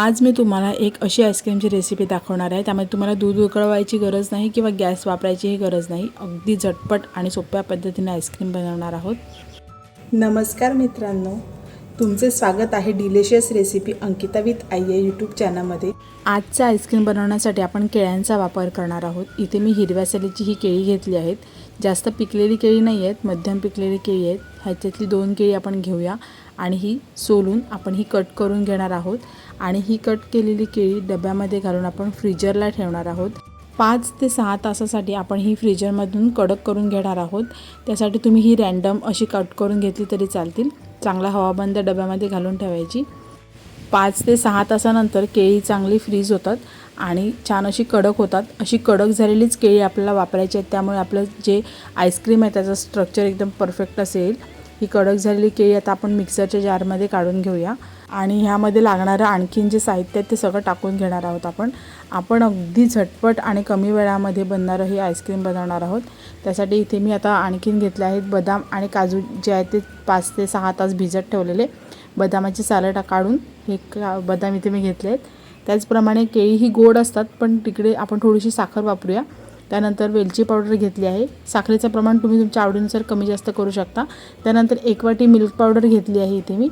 आज मी तुम्हाला एक अशी आईस्क्रीमची रेसिपी दाखवणार आहे. त्यामध्ये तुम्हाला दूध उकळवायची गरज नाही किंवा गॅस वापरायचीही गरज नाही. अगदी झटपट आणि सोप्या पद्धतीने आईस्क्रीम बनवणार आहोत. नमस्कार मित्रांनो. तुमचे स्वागत आहे डिलिशियस रेसिपी अंकिता विथ आई या यूट्यूब चॅनलमध्ये आजचा आईस्क्रीम बनवण्यासाठी आपण केळ्यांचा वापर करणार आहोत. इथे मी हिरव्या सलीची ही केळी घेतली आहेत. जास्त पिकलेली केळी नाही आहेत. मध्यम पिकलेली केळी आहेत. ह्याच्यातली दोन केळी आपण घेऊया. आणि ही सोलून आपण ही कट करून घेणार आहोत. आणि ही कट केलेली केळी डब्यामध्ये घालून आपण फ्रीजरला ठेवणार आहोत. पाच ते सहा तासासाठी आपण ही फ्रीजरमधून कडक करून घेणार आहोत. त्यासाठी तुम्ही ही रॅन्डम अशी कट करून घेतली तरी चालतील. चांगला हवाबंद डब्यामध्ये घालून ठेवायची. पाच ते सहा तासानंतर केळी चांगली फ्रीज होतात आणि छान अशी कडक होतात. अशी कडक झालेलीच केळी आपल्याला वापरायची आहेत. त्यामुळे आपलं जे आईस्क्रीम आहे त्याचं स्ट्रक्चर एकदम परफेक्ट असेल. ही कडक झालेली केळी आता आपण मिक्सरच्या जारमध्ये काढून घेऊया. आणि ह्यामध्ये लागणारं आणखीन जे साहित्य आहे ते सगळं टाकून घेणार आहोत आपण. आपण अगदी झटपट आणि कमी वेळामध्ये बनणारं हे आईस्क्रीम बनवणार आहोत. त्यासाठी इथे मी आता आणखीन घेतले आहेत बदाम आणि काजू जे आहेत ते पाच ते सहा तास भिजत ठेवलेले. बदामाचे सालं काढून हे का बदाम इथे मी घेतले आहेत त्याचप्रमाणे केळी ही गोड असतात पण तिकडे आपण थोडीशी साखर वापरूया. त्यानंतर वेलची पावडर घेतली आहे. साखरेचं प्रमाण तुम्ही तुमच्या आवडीनुसार कमी जास्त करू शकता. त्यानंतर एक वाटी मिल्क पावडर घेतली आहे इथे मी.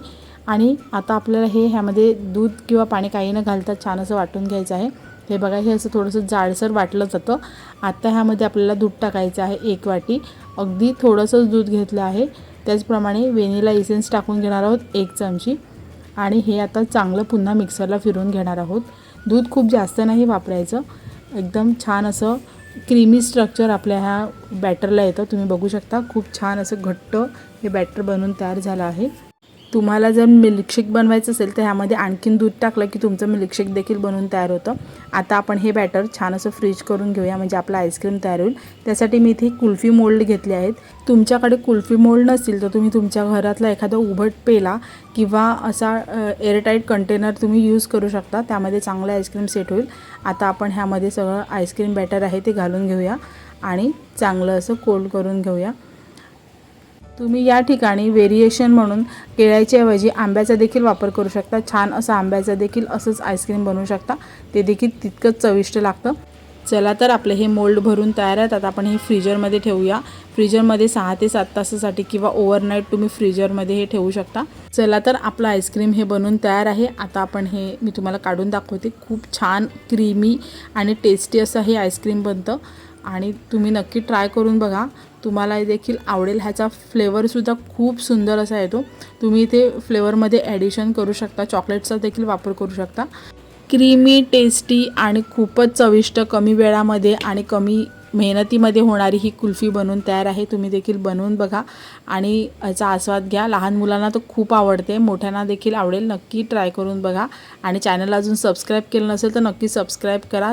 आणि आता आपल्याला हे ह्यामध्ये दूध किंवा पाणी काही न घालता छान असं वाटून घ्यायचं आहे. हे बघा हे असं थोडंसं जाडसर वाटलं जातं. आता ह्यामध्ये आपल्याला दूध टाकायचं आहे एक वाटी. अगदी थोडंसंच दूध घेतलं आहे. त्याचप्रमाणे वेनिला इसेन्स टाकून घेणार आहोत एक चमची. आणि हे आता चांगलं पुन्हा मिक्सरला फिरवून घेणार आहोत. दूध खूप जास्त नाही वापरायचं. एकदम छान असं क्रीमी स्ट्रक्चर आपल्या ह्या बॅटरला येतं. तुम्ही बघू शकता खूप छान असं घट्ट हे बॅटर बनवून तयार झालं आहे. तुम्हाला जर मिल्कशेक बनवायचं असेल तर ह्यामध्ये आणखीन दूध टाकलं की तुमचं मिल्कशेक देखील बनवून तयार होतं. आता आपण हे बॅटर छान असं फ्रीज करून घेऊया म्हणजे आपलं आईस्क्रीम तयार होईल. त्यासाठी मी इथे कुल्फी मोल्ड घेतले आहेत. तुमच्याकडे कुल्फी मोल्ड नसतील तर तुम्ही तुमच्या घरातला एखादा उभट पेला किंवा असा एअरटाईट कंटेनर तुम्ही यूज करू शकता. त्यामध्ये चांगलं आईस्क्रीम सेट होईल. आता आपण ह्यामध्ये सगळं आईस्क्रीम बॅटर आहे ते घालून घेऊया आणि चांगलं असं कोल्ड करून घेऊया. तुम्ही या ठिकाणी व्हेरिएशन म्हणून केळ्याच्या ऐवजी आंब्याचा देखील वापर करू शकता. छान असं आंब्याचं देखील असंच आईस्क्रीम बनवू शकता. ते देखील तितकंच चविष्ट लागतं. चला तर आपले हे मोल्ड भरून तयार आहेत आता आपण हे फ्रीजरमध्ये ठेवूया. फ्रीजरमध्ये सहा ते सात तासासाठी किंवा ओव्हरनाईट तुम्ही फ्रीजरमध्ये हे ठेवू शकता. चला तर आपलं आईस्क्रीम हे बनवून तयार आहे. आता आपण हे मी तुम्हाला काढून दाखवते. खूप छान क्रीमी आणि टेस्टी असं हे आईस्क्रीम बनतं. आणि तुम्ही नक्की ट्राय करून बघा. तुम्हाला देखील आवडेल. ह्याचा फ्लेवरसुद्धा खूप सुंदर असा येतो. तुम्ही इथे फ्लेवरमध्ये ॲडिशन करू शकता. चॉकलेटचा देखील वापर करू शकता. क्रीमी टेस्टी आणि खूपच चविष्ट कमी वेळामध्ये आणि कमी मेहनतीमध्ये होणारी ही कुल्फी बनवून तयार आहे. तुम्ही देखील बनवून बघा आणि याचा आस्वाद घ्या. लहान मुलांना तर खूप आवडते. मोठ्यांना देखील आवडेल. नक्की ट्राय करून बघा. आणि चॅनल अजून सबस्क्राईब केलं नसेल तर नक्की सबस्क्राईब करा.